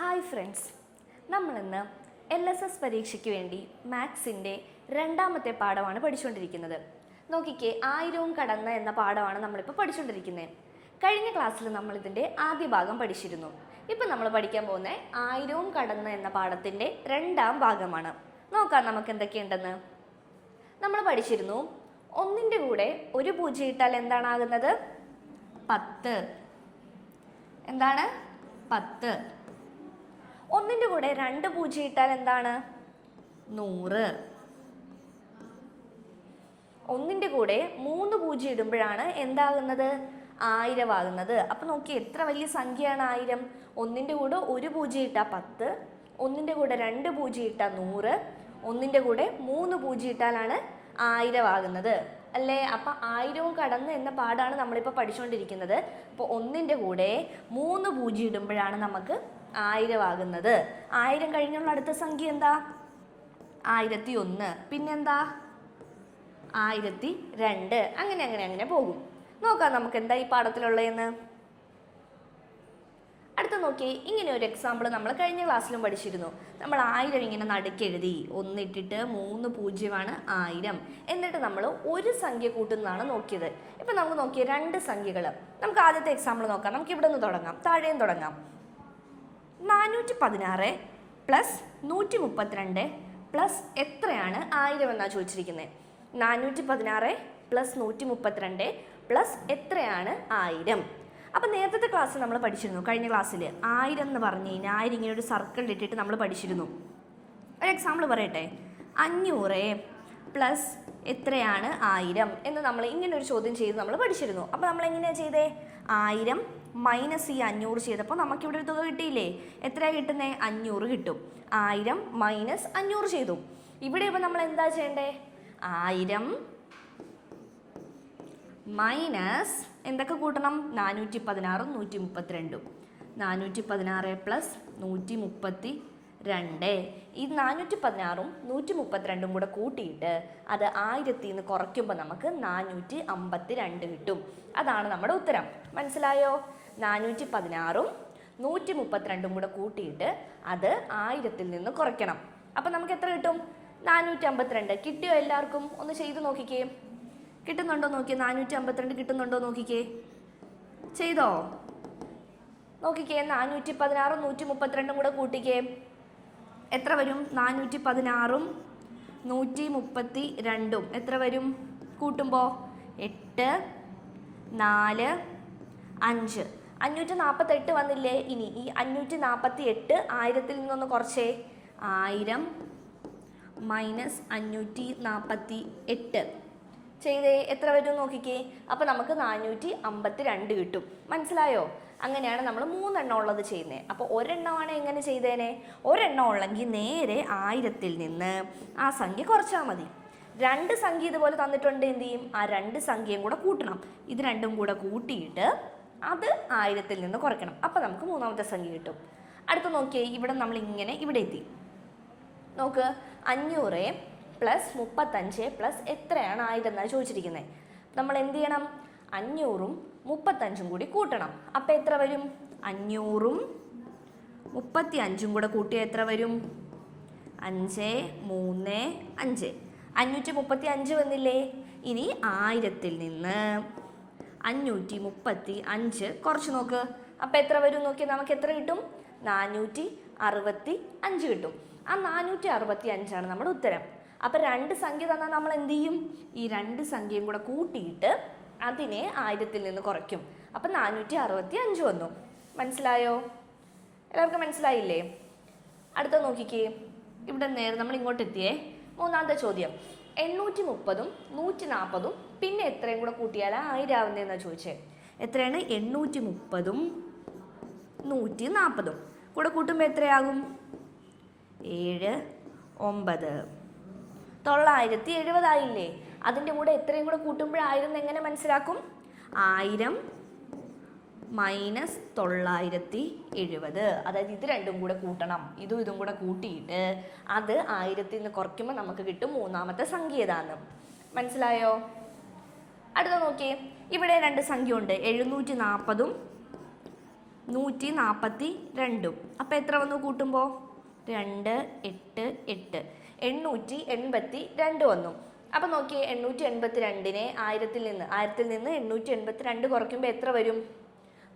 Hi friends. നമ്മളിന്ന് L S S പരീക്ഷയ്ക്ക് വേണ്ടി മാത്സിന്റെ രണ്ടാമത്തെ പാഠമാണ് പഠിച്ചുകൊണ്ടിരിക്കുന്നത്. നോക്കിക്കേ ആയിരവും കടന്ന എന്ന പാഠമാണ് നമ്മളിപ്പോൾ പഠിച്ചുകൊണ്ടിരിക്കുന്നത്. കഴിഞ്ഞ ക്ലാസ്സിൽ നമ്മളിതിന്റെ ആദ്യ ഭാഗം പഠിച്ചിരുന്നു. ഇപ്പം നമ്മൾ പഠിക്കാൻ പോകുന്ന ആയിരവും കടന്ന എന്ന പാഠത്തിന്റെ രണ്ടാം ഭാഗമാണ്. നോക്കാം നമുക്ക് എന്തൊക്കെയുണ്ടെന്ന്. നമ്മൾ പഠിച്ചിരുന്നു ഒന്നിന്റെ കൂടെ ഒരു പൂജ്യം ഇട്ടാൽ എന്താണാകുന്നത് പത്ത്. എന്താണ്? പത്ത്. ഒന്നിന്റെ കൂടെ രണ്ട് പൂജ്യം ഇട്ടാൽ എന്താണ്? നൂറ്. ഒന്നിന്റെ കൂടെ മൂന്ന് പൂജ്യം ഇടുമ്പോഴാണ് എന്താകുന്നത്? ആയിരമാകുന്നത്. അപ്പം നോക്കി എത്ര വലിയ സംഖ്യയാണ് ആയിരം? ഒന്നിന്റെ കൂടെ ഒരു പൂജ്യം ഇട്ടാൽ പത്ത്. ഒന്നിന്റെ കൂടെ രണ്ട് പൂജ്യം ഇട്ടാൽ നൂറ്. ഒന്നിന്റെ കൂടെ മൂന്ന് പൂജ്യം ഇട്ടാലാണ് ആയിരമാകുന്നത്. അല്ലേ? അപ്പം ആയിരവും കടന്ന് എന്ന പാടാണ് നമ്മളിപ്പോൾ പഠിച്ചുകൊണ്ടിരിക്കുന്നത് അപ്പോൾ ഒന്നിന്റെ കൂടെ മൂന്ന് പൂജ്യം ഇടുമ്പോഴാണ് നമുക്ക് ആയിരമാകുന്നത്. ആയിരം കഴിഞ്ഞുള്ള അടുത്ത സംഖ്യ എന്താ? ആയിരത്തി ഒന്ന് പിന്നെന്താ? ആയിരത്തി രണ്ട് അങ്ങനെ അങ്ങനെ അങ്ങനെ പോകും. നോക്കാം നമുക്ക് എന്താ ഈ പാഠത്തിലുള്ളതെന്ന്. അടുത്ത നോക്കി. ഇങ്ങനെ ഒരു എക്സാമ്പിൾ നമ്മൾ കഴിഞ്ഞ ക്ലാസ്സിലും പഠിച്ചിരുന്നു. നമ്മൾ ആയിരം ഇങ്ങനെ നടുക്കെഴുതി. ഒന്നിട്ടിട്ട് മൂന്ന് പൂജ്യമാണ് ആയിരം. എന്നിട്ട് നമ്മൾ ഒരു സംഖ്യ കൂട്ടുന്നതാണ് നോക്കിയത്. ഇപ്പം നമുക്ക് നോക്കിയ രണ്ട് സംഖ്യകൾ നമുക്ക് ആദ്യത്തെ എക്സാമ്പിൾ നോക്കാം. നമുക്ക് ഇവിടെ നിന്ന് തുടങ്ങാം. താഴെയും തുടങ്ങാം. നാനൂറ്റി പതിനാറ് പ്ലസ് നൂറ്റി മുപ്പത്തിരണ്ട് പ്ലസ് എത്രയാണ് ആയിരം എന്നാണ് ചോദിച്ചിരിക്കുന്നത് നാനൂറ്റി പതിനാറ് പ്ലസ് നൂറ്റി മുപ്പത്തിരണ്ട് പ്ലസ് എത്രയാണ് ആയിരം. അപ്പോൾ നേരത്തെ ക്ലാസ്സിൽ നമ്മൾ പഠിച്ചിരുന്നു. കഴിഞ്ഞ ക്ലാസ്സിൽ ആയിരം എന്ന് പറഞ്ഞു കഴിഞ്ഞാൽ ആയിരം ഇങ്ങനെ ഒരു സർക്കിളിൽ ഇട്ടിട്ട് നമ്മൾ പഠിച്ചിരുന്നു. ഒരു എക്സാമ്പിൾ പറയട്ടെ. അഞ്ഞൂറ് പ്ലസ് എത്രയാണ് ആയിരം എന്ന് നമ്മൾ ഇങ്ങനെ ഒരു ചോദ്യം ചെയ്ത് നമ്മൾ പഠിച്ചിരുന്നു. അപ്പോൾ നമ്മൾ എങ്ങനെയാണ് ചെയ്തേ? ആയിരം മൈനസ് ഈ അഞ്ഞൂറ് ചെയ്തപ്പോൾ നമുക്കിവിടെ ഒരു തുക കിട്ടിയില്ലേ? എത്രയാണ് കിട്ടുന്നത് അഞ്ഞൂറ് കിട്ടും. ആയിരം മൈനസ് അഞ്ഞൂറ് ചെയ്തു. ഇവിടെ ഇപ്പോൾ നമ്മൾ എന്താ ചെയ്യേണ്ടേ? ആയിരം മൈനസ് എന്തൊക്കെ കൂട്ടണം? നാനൂറ്റി പതിനാറും നൂറ്റി മുപ്പത്തിരണ്ടും. നാനൂറ്റി പതിനാറ് പ്ലസ് നൂറ്റി മുപ്പത്തി രണ്ട്. ഈ നാനൂറ്റി പതിനാറും നൂറ്റി മുപ്പത്തിരണ്ടും കൂടെ കൂട്ടിയിട്ട് അത് ആയിരത്തി നിന്ന് കുറയ്ക്കുമ്പോൾ നമുക്ക് നാനൂറ്റി അമ്പത്തി രണ്ട് കിട്ടും. അതാണ് നമ്മുടെ ഉത്തരം. മനസ്സിലായോ? നാനൂറ്റി പതിനാറും നൂറ്റി മുപ്പത്തിരണ്ടും കൂടെ കൂട്ടിയിട്ട് അത് ആയിരത്തിൽ നിന്ന് കുറയ്ക്കണം. അപ്പം നമുക്ക് എത്ര കിട്ടും? നാനൂറ്റി അമ്പത്തിരണ്ട് കിട്ടിയോ എല്ലാവർക്കും? ഒന്ന് ചെയ്ത് നോക്കിക്കേ. കിട്ടുന്നുണ്ടോ നോക്കിയേ നാനൂറ്റി അമ്പത്തിരണ്ട് കിട്ടുന്നുണ്ടോ നോക്കിക്കേ? ചെയ്തോ? നോക്കിക്കേ നാനൂറ്റി പതിനാറും നൂറ്റി മുപ്പത്തിരണ്ടും കൂടെ കൂട്ടിക്കേ. എത്ര വരും? നാനൂറ്റി പതിനാറും നൂറ്റി മുപ്പത്തി രണ്ടും എത്ര വരും? കൂട്ടുമ്പോൾ എട്ട് നാല് അഞ്ച്. അഞ്ഞൂറ്റി നാൽപ്പത്തെട്ട് വന്നില്ലേ? ഇനി ഈ അഞ്ഞൂറ്റി നാൽപ്പത്തി എട്ട് ആയിരത്തിൽ നിന്നൊന്ന് കുറച്ചേ. ആയിരം മൈനസ് അഞ്ഞൂറ്റി നാൽപ്പത്തി എട്ട് ചെയ്തേ. എത്ര വരും നോക്കിക്കേ. അപ്പോൾ നമുക്ക് നാനൂറ്റി അമ്പത്തി രണ്ട് കിട്ടും. മനസ്സിലായോ? അങ്ങനെയാണ് നമ്മൾ മൂന്നെണ്ണം ഉള്ളത് ചെയ്യുന്നത് അപ്പോൾ ഒരെണ്ണമാണ് എങ്ങനെ ചെയ്തേനെ? ഒരെണ്ണം ഉള്ളെങ്കിൽ നേരെ ആയിരത്തിൽ നിന്ന് ആ സംഖ്യ കുറച്ചാൽ മതി. രണ്ട് സംഖ്യ ഇതുപോലെ തന്നിട്ടുണ്ട് എന്ത് ചെയ്യും? ആ രണ്ട് സംഖ്യയും കൂടെ കൂട്ടണം. ഇത് രണ്ടും കൂടെ കൂട്ടിയിട്ട് അത് ആയിരത്തിൽ നിന്ന് കുറയ്ക്കണം. അപ്പോൾ നമുക്ക് മൂന്നാമത്തെ സംഖ്യ കിട്ടും. അടുത്ത് നോക്കിയേ ഇവിടെ നമ്മൾ ഇങ്ങനെ ഇവിടെ എത്തി. നോക്ക് അഞ്ഞൂറ് പ്ലസ് മുപ്പത്തഞ്ച് പ്ലസ് എത്രയാണ് ആയിരം എന്നാണ് ചോദിച്ചിരിക്കുന്നത്. നമ്മൾ എന്ത് ചെയ്യണം? അഞ്ഞൂറും മുപ്പത്തഞ്ചും കൂടി കൂട്ടണം. അപ്പം എത്ര വരും? അഞ്ഞൂറും. മുപ്പത്തി അഞ്ചും കൂടെ കൂട്ടിയാൽ എത്ര വരും? അഞ്ച് മൂന്ന് അഞ്ച്. അഞ്ഞൂറ്റി മുപ്പത്തി അഞ്ച് വന്നില്ലേ? ഇനി ആയിരത്തിൽ നിന്ന് അഞ്ഞൂറ്റി മുപ്പത്തി അഞ്ച്. കുറച്ച് നോക്ക്. അപ്പോൾ എത്ര വരും? നോക്കി നമുക്ക് എത്ര കിട്ടും? നാനൂറ്റി അറുപത്തി അഞ്ച് കിട്ടും. ആ നാനൂറ്റി അറുപത്തി അഞ്ചാണ് നമ്മുടെ ഉത്തരം. അപ്പോൾ രണ്ട് സംഖ്യ തന്നാൽ നമ്മൾ എന്ത് ചെയ്യും? ഈ രണ്ട് സംഖ്യയും കൂടെ കൂട്ടിയിട്ട് അതിനെ ആയിരത്തിൽ നിന്ന് കുറയ്ക്കും. അപ്പം നാനൂറ്റി അറുപത്തി അഞ്ച് വന്നു. മനസ്സിലായോ? എല്ലാവർക്കും മനസ്സിലായില്ലേ? അടുത്ത നോക്കിക്കേ. ഇവിടെ നേരെ നമ്മൾ ഇങ്ങോട്ട് എത്തിയേ. മൂന്നാമത്തെ ചോദ്യം. എണ്ണൂറ്റി മുപ്പതും നൂറ്റി നാൽപ്പതും പിന്നെ എത്രയും കൂടെ കൂട്ടിയാൽ ആയിരം ആവുന്നതെന്നാണ് ചോദിച്ചേ. എത്രയാണ്? എണ്ണൂറ്റി മുപ്പതും നൂറ്റി നാൽപ്പതും കൂടെ കൂട്ടുമ്പോൾ എത്രയാകും? ഏഴ് ഒമ്പത്. തൊള്ളായിരത്തി എഴുപതായില്ലേ അതിന്റെ കൂടെ എത്രയും കൂടെ കൂട്ടുമ്പോഴായിരം എങ്ങനെ മനസ്സിലാക്കും? ആയിരം മൈനസ് തൊള്ളായിരത്തി എഴുപത്. അതായത് ഇത് രണ്ടും കൂടെ കൂട്ടണം. ഇതും ഇതും കൂടെ കൂട്ടിയിട്ട് അത് ആയിരത്തിൽ നിന്ന് കുറയ്ക്കുമ്പോൾ നമുക്ക് കിട്ടും മൂന്നാമത്തെ സംഖ്യ ഏതാണ് മനസ്സിലായോ? അടുത്ത നോക്കിയേ. ഇവിടെ രണ്ട് സംഖ്യ ഉണ്ട് എഴുന്നൂറ്റി നാൽപ്പതും നൂറ്റി നാൽപ്പത്തി രണ്ടും. അപ്പോൾ എത്ര വന്നു കൂട്ടുമ്പോൾ രണ്ട് എട്ട് എട്ട്. എണ്ണൂറ്റി എൺപത്തി രണ്ട് വന്നു. അപ്പോൾ നോക്കിയേ എണ്ണൂറ്റി എൺപത്തി രണ്ടിനെ ആയിരത്തിൽ നിന്ന് ആയിരത്തിൽ നിന്ന് എണ്ണൂറ്റി എൺപത്തി രണ്ട് കുറയ്ക്കുമ്പോൾ എത്ര വരും?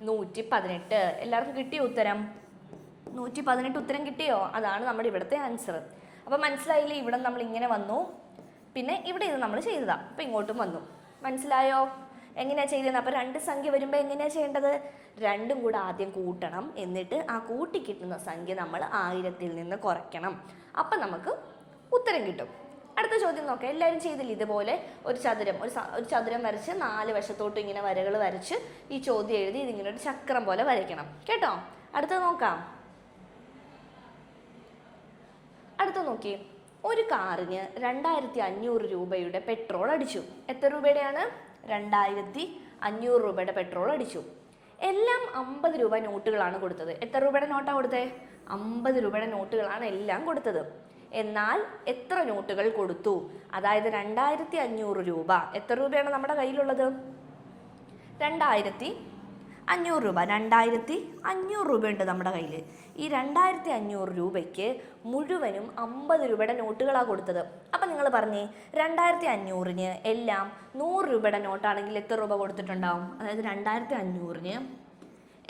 നൂറ്റി പതിനെട്ട് എല്ലാവർക്കും കിട്ടിയോ ഉത്തരം? നൂറ്റി പതിനെട്ട് ഉത്തരം കിട്ടിയോ? അതാണ് നമ്മുടെ ഇവിടുത്തെ ആൻസർ അപ്പോൾ മനസ്സിലായില്ലേ ഇവിടെ നമ്മൾ ഇങ്ങനെ വന്നു. പിന്നെ ഇവിടെ ഇത് നമ്മൾ ചെയ്തതാ. അപ്പോൾ ഇങ്ങോട്ടും വന്നു. മനസ്സിലായോ? എങ്ങനെയാ ചെയ്തത് അപ്പോൾ രണ്ട് സംഖ്യ വരുമ്പോൾ എങ്ങനെയാ ചെയ്യേണ്ടത്? രണ്ടും കൂടെ ആദ്യം കൂട്ടണം. എന്നിട്ട് ആ കൂട്ടി കിട്ടുന്ന സംഖ്യ നമ്മൾ ആയിരത്തിൽ നിന്ന് കുറയ്ക്കണം. അപ്പം നമുക്ക് ഉത്തരം കിട്ടും. അടുത്ത ചോദ്യം നോക്കാം. എല്ലാവരും ചെയ്തില്ല ഇതുപോലെ? ഒരു ചതുരം ഒരു ഒരു ചതുരം വരച്ച് നാല് വശത്തോട്ടും ഇങ്ങനെ വരകൾ വരച്ച് ഈ ചോദ്യം എഴുതി ഇതിങ്ങനെ ഒരു ചക്രം പോലെ വരയ്ക്കണം. കേട്ടോ? അടുത്തത് നോക്കാം. അടുത്ത നോക്കി. ഒരു കാറിന് രണ്ടായിരത്തി അഞ്ഞൂറ് രൂപയുടെ പെട്രോൾ അടിച്ചു. എത്ര രൂപയുടെയാണ്? രണ്ടായിരത്തി അഞ്ഞൂറ് രൂപയുടെ പെട്രോൾ അടിച്ചു. എല്ലാം അമ്പത് രൂപ നോട്ടുകളാണ് കൊടുത്തത്. എത്ര രൂപയുടെ നോട്ടാണ് കൊടുത്തത് അമ്പത് രൂപയുടെ നോട്ടുകളാണ് എല്ലാം കൊടുത്തത്. എന്നാൽ എത്ര നോട്ടുകൾ കൊടുത്തു? അതായത് രണ്ടായിരത്തി അഞ്ഞൂറ് രൂപ. എത്ര രൂപയാണ് നമ്മുടെ കയ്യിലുള്ളത്? രണ്ടായിരത്തി അഞ്ഞൂറ് രൂപ. രണ്ടായിരത്തി അഞ്ഞൂറ് രൂപയുണ്ട് നമ്മുടെ കയ്യിൽ ഈ രണ്ടായിരത്തി അഞ്ഞൂറ് രൂപയ്ക്ക് മുഴുവനും അമ്പത് രൂപയുടെ നോട്ടുകളാണ് കൊടുത്തത്. അപ്പം നിങ്ങൾ പറഞ്ഞേ രണ്ടായിരത്തി അഞ്ഞൂറിന് എല്ലാം നൂറ് രൂപയുടെ നോട്ടാണെങ്കിൽ എത്ര രൂപ കൊടുത്തിട്ടുണ്ടാവും? അതായത് രണ്ടായിരത്തി അഞ്ഞൂറിന്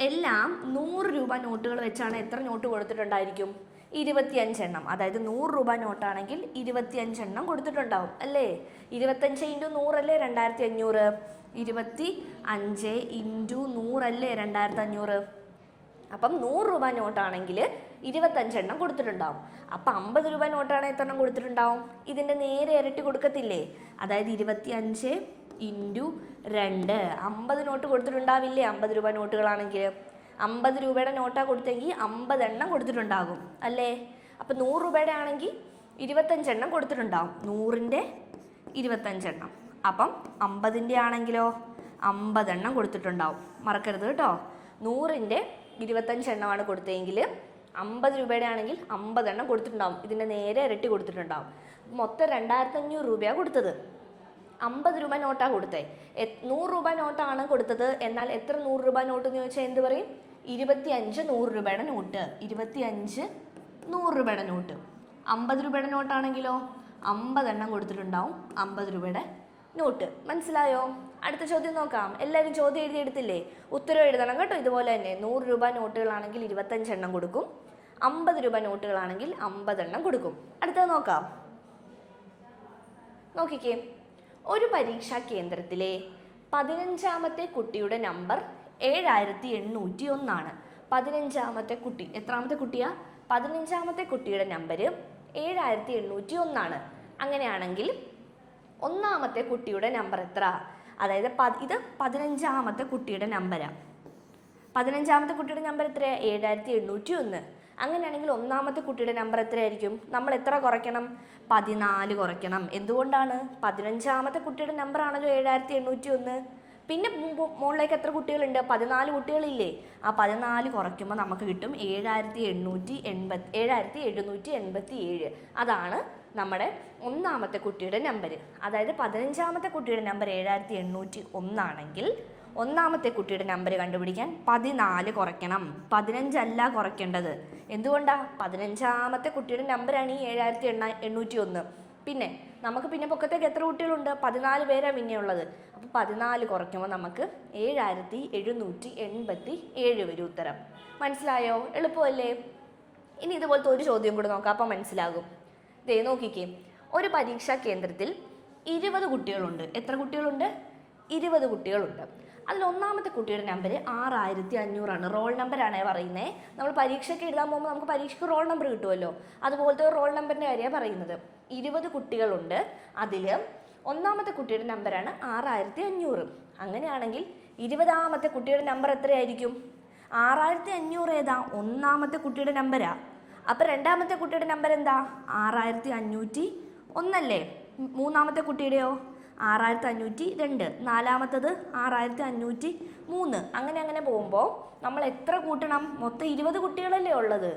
എല്ലാം നൂറ് രൂപ നോട്ടുകൾ വെച്ചാണ് എത്ര നോട്ട് കൊടുത്തിട്ടുണ്ടായിരിക്കും? ഇരുപത്തിയഞ്ചെണ്ണം. അതായത് നൂറ് രൂപ നോട്ടാണെങ്കിൽ ഇരുപത്തിയഞ്ചെണ്ണം കൊടുത്തിട്ടുണ്ടാവും. അല്ലേ? ഇരുപത്തഞ്ച് ഇന്റു നൂറല്ലേ രണ്ടായിരത്തി അഞ്ഞൂറ് ഇരുപത്തി അഞ്ച് ഇന്റു നൂറല്ലേ രണ്ടായിരത്തി അഞ്ഞൂറ് അപ്പം നൂറ് രൂപ നോട്ടാണെങ്കിൽ ഇരുപത്തഞ്ചെണ്ണം കൊടുത്തിട്ടുണ്ടാവും. അപ്പം അമ്പത് രൂപ നോട്ടാണെങ്കിൽ എത്ര എണ്ണം കൊടുത്തിട്ടുണ്ടാവും? ഇതിന്റെ നേരെ ഇരട്ടി കൊടുക്കത്തില്ലേ? അതായത് ഇരുപത്തി അഞ്ച് ഇന്റു രണ്ട്. അമ്പത് നോട്ട് കൊടുത്തിട്ടുണ്ടാവില്ലേ? അമ്പത് രൂപ നോട്ടുകളാണെങ്കിൽ. അമ്പത് രൂപയുടെ നോട്ടാണ് കൊടുത്തെങ്കിൽ അമ്പതെണ്ണം കൊടുത്തിട്ടുണ്ടാകും അല്ലേ? അപ്പം നൂറ് രൂപയുടെ ആണെങ്കിൽ ഇരുപത്തഞ്ചെണ്ണം കൊടുത്തിട്ടുണ്ടാകും നൂറിന്റെ ഇരുപത്തഞ്ചെണ്ണം. അപ്പം അമ്പതിന്റെ ആണെങ്കിലോ? അമ്പതെണ്ണം കൊടുത്തിട്ടുണ്ടാവും. മറക്കരുത് കേട്ടോ. നൂറിന്റെ ഇരുപത്തഞ്ചെണ്ണമാണ് കൊടുത്തതെങ്കിൽ അമ്പത് രൂപയുടെ ആണെങ്കിൽ അമ്പതെണ്ണം കൊടുത്തിട്ടുണ്ടാവും. ഇതിന്റെ നേരെ ഇരട്ടി കൊടുത്തിട്ടുണ്ടാവും. മൊത്തം രണ്ടായിരത്തഞ്ഞൂറ് രൂപയാണ് കൊടുത്തത്. അമ്പത് രൂപ നോട്ടാണ് കൊടുത്തത് നൂറ് രൂപ നോട്ടാണ് കൊടുത്തത്. എന്നാൽ എത്ര നൂറ് രൂപ നോട്ട് എന്ന് ചോദിച്ചാൽ എന്ത് പറയും? ഇരുപത്തി അഞ്ച് നൂറ് രൂപയുടെ നോട്ട്. ഇരുപത്തി അഞ്ച് നൂറ് രൂപയുടെ നോട്ട്. അമ്പത് രൂപയുടെ നോട്ടാണെങ്കിലോ? അമ്പതെണ്ണം കൊടുത്തിട്ടുണ്ടാവും അമ്പത് രൂപയുടെ നോട്ട്. മനസ്സിലായോ? അടുത്ത ചോദ്യം നോക്കാം. എല്ലാവരും ചോദ്യം എഴുതിയെടുത്തില്ലേ ഉത്തരം എഴുതണം കേട്ടോ. ഇതുപോലെ തന്നെ നൂറ് രൂപ നോട്ടുകളാണെങ്കിൽ ഇരുപത്തഞ്ചെണ്ണം കൊടുക്കും. അമ്പത് രൂപ നോട്ടുകളാണെങ്കിൽ അമ്പതെണ്ണം കൊടുക്കും. അടുത്തത് നോക്കാം. നോക്കിക്കേ. ഒരു പരീക്ഷാ കേന്ദ്രത്തിലെ പതിനഞ്ചാമത്തെ കുട്ടിയുടെ നമ്പർ ഏഴായിരത്തി എണ്ണൂറ്റി ഒന്നാണ് പതിനഞ്ചാമത്തെ കുട്ടി എത്രാമത്തെ കുട്ടിയാ? പതിനഞ്ചാമത്തെ കുട്ടിയുടെ നമ്പർ ഏഴായിരത്തി എണ്ണൂറ്റി ഒന്നാണ് അങ്ങനെയാണെങ്കിൽ ഒന്നാമത്തെ കുട്ടിയുടെ നമ്പർ എത്ര? അതായത് ഇത് പതിനഞ്ചാമത്തെ കുട്ടിയുടെ നമ്പരാണ് പതിനഞ്ചാമത്തെ കുട്ടിയുടെ നമ്പർ എത്രയാണ് ഏഴായിരത്തി എണ്ണൂറ്റി ഒന്ന് അങ്ങനെയാണെങ്കിൽ ഒന്നാമത്തെ കുട്ടിയുടെ നമ്പർ എത്രയായിരിക്കും? നമ്മൾ എത്ര കുറയ്ക്കണം? പതിനാല് കുറയ്ക്കണം. എന്തുകൊണ്ടാണ്? പതിനഞ്ചാമത്തെ കുട്ടിയുടെ നമ്പർ ആണല്ലോ ഏഴായിരത്തി എണ്ണൂറ്റി ഒന്ന് പിന്നെ മുകളിലേക്ക് എത്ര കുട്ടികളുണ്ട്? പതിനാല് കുട്ടികളില്ലേ? ആ പതിനാല് കുറയ്ക്കുമ്പോൾ നമുക്ക് കിട്ടും ഏഴായിരത്തി എണ്ണൂറ്റി എൺപത്തി ഏഴായിരത്തി എഴുന്നൂറ്റി എൺപത്തി ഏഴ് അതാണ് നമ്മുടെ ഒന്നാമത്തെ കുട്ടിയുടെ നമ്പർ അതായത് പതിനഞ്ചാമത്തെ കുട്ടിയുടെ നമ്പർ ഏഴായിരത്തി എണ്ണൂറ്റി ഒന്നാണെങ്കിൽ ഒന്നാമത്തെ കുട്ടിയുടെ നമ്പർ കണ്ടുപിടിക്കാൻ പതിനാല് കുറയ്ക്കണം. പതിനഞ്ചല്ല കുറയ്ക്കേണ്ടത്. എന്തുകൊണ്ടാ? പതിനഞ്ചാമത്തെ കുട്ടിയുടെ നമ്പറാണ് ഈ ഏഴായിരത്തി എണ്ണ എണ്ണൂറ്റി ഒന്ന് പിന്നെ നമുക്ക് പിന്നെ പൊക്കത്തേക്ക് എത്ര കുട്ടികളുണ്ട്? പതിനാല് പേരാണ് പിന്നെ ഉള്ളത്. അപ്പോൾ പതിനാല് കുറയ്ക്കുമ്പോൾ നമുക്ക് ഏഴായിരത്തി എഴുന്നൂറ്റി എൺപത്തി ഏഴ് വരും ഉത്തരം. മനസ്സിലായോ? എളുപ്പമല്ലേ? ഇനി ഇതുപോലത്തെ ഒരു ചോദ്യം കൂടെ നോക്കാം. അപ്പോൾ മനസ്സിലാകും. ദേ നോക്കിക്കേ. ഒരു പരീക്ഷാ കേന്ദ്രത്തിൽ ഇരുപത് കുട്ടികളുണ്ട്. എത്ര കുട്ടികളുണ്ട്? ഇരുപത് കുട്ടികളുണ്ട്. അതിൽ ഒന്നാമത്തെ കുട്ടിയുടെ നമ്പർ ആറായിരത്തി അഞ്ഞൂറാണ് റോൾ നമ്പറാണ് പറയുന്നത് നമ്മൾ പരീക്ഷയ്ക്ക് എഴുതാൻ പോകുമ്പോൾ നമുക്ക് പരീക്ഷയ്ക്ക് റോൾ നമ്പർ കിട്ടുമല്ലോ അതുപോലത്തെ റോൾ നമ്പറിന്റെ കാര്യമാണ് പറയുന്നത്. ഇരുപത് കുട്ടികളുണ്ട്. അതിൽ ഒന്നാമത്തെ കുട്ടിയുടെ നമ്പറാണ് ആറായിരത്തി അഞ്ഞൂറ് അങ്ങനെയാണെങ്കിൽ ഇരുപതാമത്തെ കുട്ടിയുടെ നമ്പർ എത്രയായിരിക്കും? ആറായിരത്തി അഞ്ഞൂറ് ഏതാ? ഒന്നാമത്തെ കുട്ടിയുടെ നമ്പരാ അപ്പം രണ്ടാമത്തെ കുട്ടിയുടെ നമ്പർ എന്താ? ആറായിരത്തി അഞ്ഞൂറ്റി ഒന്നല്ലേ മൂന്നാമത്തെ കുട്ടിയുടെയോ? ആറായിരത്തി അഞ്ഞൂറ്റി രണ്ട് നാലാമത്തത് ആറായിരത്തി അഞ്ഞൂറ്റി മൂന്ന് അങ്ങനെ അങ്ങനെ പോകുമ്പോൾ നമ്മൾ എത്ര കൂട്ടണം? മൊത്തം ഇരുപത് കുട്ടികളല്ലേ ഉള്ളത്.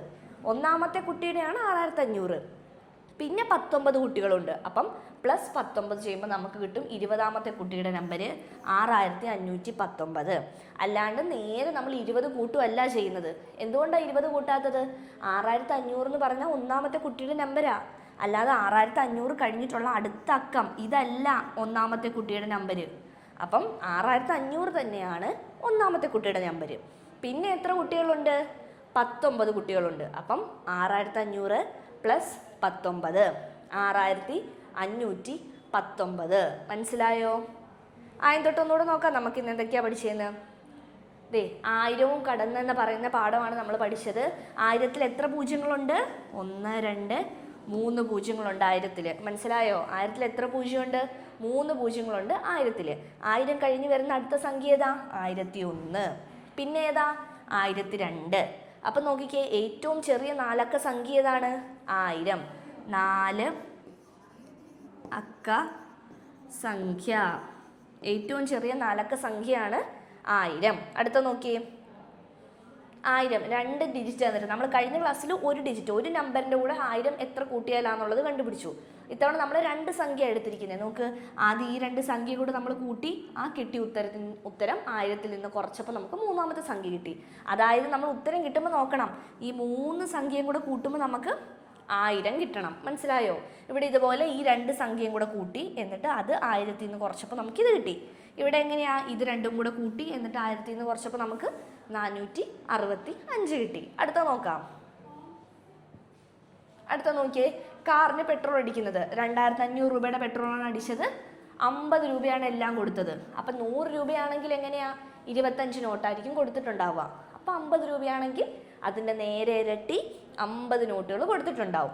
ഒന്നാമത്തെ കുട്ടിയുടെയാണ് ആറായിരത്തി അഞ്ഞൂറ് പിന്നെ പത്തൊമ്പത് കുട്ടികളുണ്ട്. അപ്പം പ്ലസ് പത്തൊമ്പത് ചെയ്യുമ്പോൾ നമുക്ക് കിട്ടും ഇരുപതാമത്തെ കുട്ടിയുടെ നമ്പർ ആറായിരത്തി അഞ്ഞൂറ്റി പത്തൊമ്പത് അല്ലാണ്ട് നേരെ നമ്മൾ ഇരുപത് കൂട്ടുമല്ല ചെയ്യുന്നത്. എന്തുകൊണ്ടാണ് ഇരുപത് കൂട്ടാത്തത്? ആറായിരത്തി അഞ്ഞൂറ് എന്ന് പറഞ്ഞാൽ ഒന്നാമത്തെ കുട്ടിയുടെ നമ്പരാ അല്ലാതെ ആറായിരത്തി അഞ്ഞൂറ് കഴിഞ്ഞിട്ടുള്ള അടുത്ത അക്കം. ഇതല്ല ഒന്നാമത്തെ കുട്ടിയുടെ നമ്പർ അപ്പം ആറായിരത്തി അഞ്ഞൂറ് തന്നെയാണ് ഒന്നാമത്തെ കുട്ടിയുടെ നമ്പർ പിന്നെ എത്ര കുട്ടികളുണ്ട്? പത്തൊമ്പത് കുട്ടികളുണ്ട്. അപ്പം ആറായിരത്തി അഞ്ഞൂറ് പ്ലസ് പത്തൊമ്പത്. ആറായിരത്തി അഞ്ഞൂറ്റി പത്തൊമ്പത് മനസ്സിലായോ? ആയം തൊട്ടൊന്നുകൂടെ നോക്കാം നമുക്ക് ഇന്ന് എന്തൊക്കെയാണ് പഠിച്ചതെന്ന് ദേ ആയിരവും കടന്നെന്ന് പറയുന്ന പാഠമാണ് നമ്മൾ പഠിച്ചത്. ആയിരത്തിൽ എത്ര പൂജ്യങ്ങളുണ്ട്? ഒന്ന് രണ്ട് മൂന്ന് പൂജ്യങ്ങളുണ്ട് ആയിരത്തിൽ മനസ്സിലായോ? ആയിരത്തിൽ എത്ര പൂജ്യമുണ്ട്? മൂന്ന് പൂജ്യങ്ങളുണ്ട് ആയിരത്തിൽ ആയിരം കഴിഞ്ഞ് വരുന്ന അടുത്ത സംഖ്യ ഏതാ? ആയിരത്തി ഒന്ന് പിന്നെ ഏതാ? ആയിരത്തി രണ്ട് അപ്പം നോക്കിക്കേ ഏറ്റവും ചെറിയ നാലക്ക സംഖ്യ ഏതാണ്? ആയിരം. നാല് അക്ക സംഖ്യ. ഏറ്റവും ചെറിയ നാലക്ക സംഖ്യയാണ് ആയിരം. അടുത്ത നോക്കിയേ. ആയിരം രണ്ട് ഡിജിറ്റ് തന്നിട്ട് നമ്മൾ കഴിഞ്ഞ ക്ലാസ്സിൽ ഒരു ഡിജിറ്റ് ഒരു നമ്പറിന്റെ കൂടെ ആയിരം എത്ര കൂട്ടിയാലാന്നുള്ളത് കണ്ടുപിടിച്ചു. ഇത്തവണ നമ്മൾ രണ്ട് സംഖ്യ എടുത്തിരിക്കുന്നത് നമുക്ക് ആദ്യം ഈ രണ്ട് സംഖ്യ കൂടെ നമ്മൾ കൂട്ടി ആ കിട്ടിയ ഉത്തരത്തിന് ഉത്തരം ആയിരത്തിൽ നിന്ന് കുറച്ചപ്പോൾ നമുക്ക് മൂന്നാമത്തെ സംഖ്യ കിട്ടി. അതായത് നമ്മൾ ഉത്തരം കിട്ടുമ്പോൾ നോക്കണം. ഈ മൂന്ന് സംഖ്യയും കൂടെ കൂട്ടുമ്പോൾ നമുക്ക് ആയിരം കിട്ടണം. മനസ്സിലായോ? ഇവിടെ ഇതുപോലെ ഈ രണ്ട് സംഖ്യയും കൂടെ കൂട്ടി എന്നിട്ട് അത് ആയിരത്തിൽ നിന്ന് കുറച്ചപ്പോൾ നമുക്ക് ഇത് കിട്ടി. ഇവിടെ എങ്ങനെയാ? ഇത് രണ്ടും കൂടെ കൂട്ടി എന്നിട്ട് ആയിരത്തിൽ നിന്ന് കുറച്ചപ്പോൾ നമുക്ക് നാനൂറ്റി അറുപത്തി അഞ്ച് കിട്ടി. അടുത്ത നോക്കാം. അടുത്ത നോക്കിയേ. കാറിന് പെട്രോൾ അടിക്കുന്നത്. രണ്ടായിരത്തി അഞ്ഞൂറ് രൂപയുടെ പെട്രോളാണ് അടിച്ചത്. അമ്പത് രൂപയാണ് എല്ലാം കൊടുത്തത്. അപ്പം നൂറ് രൂപയാണെങ്കിൽ എങ്ങനെയാ? ഇരുപത്തഞ്ച് നോട്ടായിരിക്കും കൊടുത്തിട്ടുണ്ടാവുക. അപ്പം അമ്പത് രൂപയാണെങ്കിൽ അതിന്റെ നേരെ ഇരട്ടി അമ്പത് നോട്ടുകൾ കൊടുത്തിട്ടുണ്ടാവും.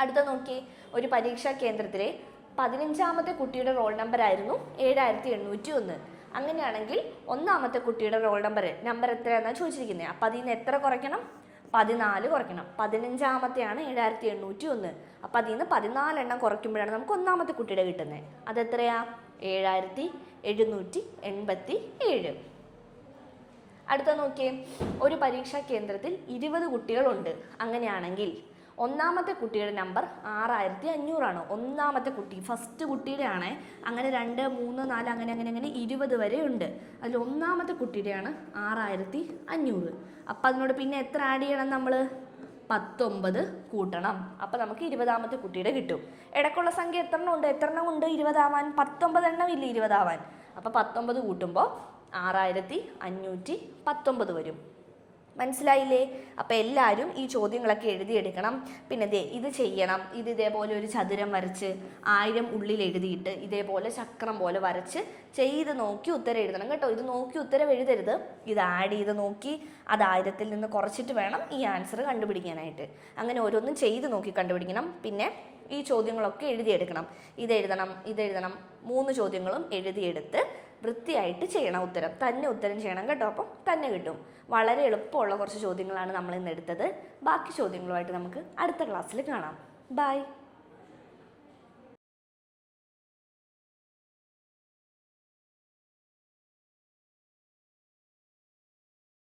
അടുത്ത നോക്കി ഒരു പരീക്ഷാ കേന്ദ്രത്തിലെ പതിനഞ്ചാമത്തെ കുട്ടിയുടെ റോൾ നമ്പർ ആയിരുന്നു ഏഴായിരത്തി എണ്ണൂറ്റി ഒന്ന് അങ്ങനെയാണെങ്കിൽ ഒന്നാമത്തെ കുട്ടിയുടെ റോൾ നമ്പർ നമ്പർ എത്രയാണെന്നാണ് ചോദിച്ചിരിക്കുന്നത്? അപ്പം അതിൽ നിന്ന് എത്ര കുറയ്ക്കണം? പതിനാല് കുറയ്ക്കണം. പതിനഞ്ചാമത്തെയാണ് ഏഴായിരത്തി എണ്ണൂറ്റി ഒന്ന് അപ്പം അതിൽ നിന്ന് പതിനാലെണ്ണം കുറയ്ക്കുമ്പോഴാണ് നമുക്ക് ഒന്നാമത്തെ കുട്ടിയുടെ കിട്ടുന്നത്. അതെത്രയാ? ഏഴായിരത്തി എഴുന്നൂറ്റി എൺപത്തി ഏഴ് അടുത്ത നോക്കിയേ. ഒരു പരീക്ഷാ കേന്ദ്രത്തിൽ ഇരുപത് കുട്ടികളുണ്ട്. അങ്ങനെയാണെങ്കിൽ ഒന്നാമത്തെ കുട്ടിയുടെ നമ്പർ ആറായിരത്തി അഞ്ഞൂറാണ് ഒന്നാമത്തെ കുട്ടി ഫസ്റ്റ് കുട്ടിയുടെ ആണ് അങ്ങനെ രണ്ട് മൂന്ന് നാല് അങ്ങനെ അങ്ങനെ അങ്ങനെ ഇരുപത് വരെ ഉണ്ട്. അതിൽ ഒന്നാമത്തെ കുട്ടിയുടെയാണ് ആറായിരത്തി അഞ്ഞൂറ് അപ്പം അതിനോട് പിന്നെ എത്ര ആഡ് ചെയ്യണം നമ്മൾ പത്തൊമ്പത് കൂട്ടണം. അപ്പം നമുക്ക് ഇരുപതാമത്തെ കുട്ടിയുടെ കിട്ടും. ഇടയ്ക്കുള്ള സംഖ്യ എത്ര എണ്ണം ഉണ്ട്? എത്ര എണ്ണം ഉണ്ട്? ഇരുപതാവാൻ. പത്തൊമ്പത് എണ്ണം ഇല്ല ഇരുപതാവാൻ? അപ്പോൾ പത്തൊമ്പത് കൂട്ടുമ്പോൾ ആറായിരത്തി അഞ്ഞൂറ്റി പത്തൊമ്പത് വരും. മനസ്സിലായില്ലേ? അപ്പം എല്ലാവരും ഈ ചോദ്യങ്ങളൊക്കെ എഴുതിയെടുക്കണം. പിന്നെ ദേ ഇത് ചെയ്യണം. ഇത് ഇതേപോലെ ഒരു ചതുരം വരച്ച് ആയിരം ഉള്ളിൽ എഴുതിയിട്ട് ഇതേപോലെ ചക്രം പോലെ വരച്ച് ചെയ്ത് നോക്കി ഉത്തരം എഴുതണം. കേട്ടോ ഇത് നോക്കി ഉത്തരം എഴുതരുത്. ഇത് ആഡ് ചെയ്ത് നോക്കി അത് ആയിരത്തിൽ നിന്ന് കുറച്ചിട്ട് വേണം ഈ ആൻസർ കണ്ടുപിടിക്കാനായിട്ട്. അങ്ങനെ ഓരോന്നും ചെയ്ത് നോക്കി കണ്ടുപിടിക്കണം. പിന്നെ ഈ ചോദ്യങ്ങളൊക്കെ എഴുതിയെടുക്കണം. ഇതെഴുതണം ഇതെഴുതണം മൂന്ന് ചോദ്യങ്ങളും എഴുതിയെടുത്ത് വൃത്തിയായിട്ട് ചെയ്യണം ഉത്തരം. തന്നെ ഉത്തരം ചെയ്യണം കേട്ടോ. അപ്പം തന്നെ കിട്ടും. വളരെ എളുപ്പമുള്ള കുറച്ച് ചോദ്യങ്ങളാണ് നമ്മൾ ഇന്ന് എടുത്തത്. ബാക്കി ചോദ്യങ്ങളുമായിട്ട് നമുക്ക് അടുത്ത ക്ലാസ്സിൽ കാണാം. ബൈ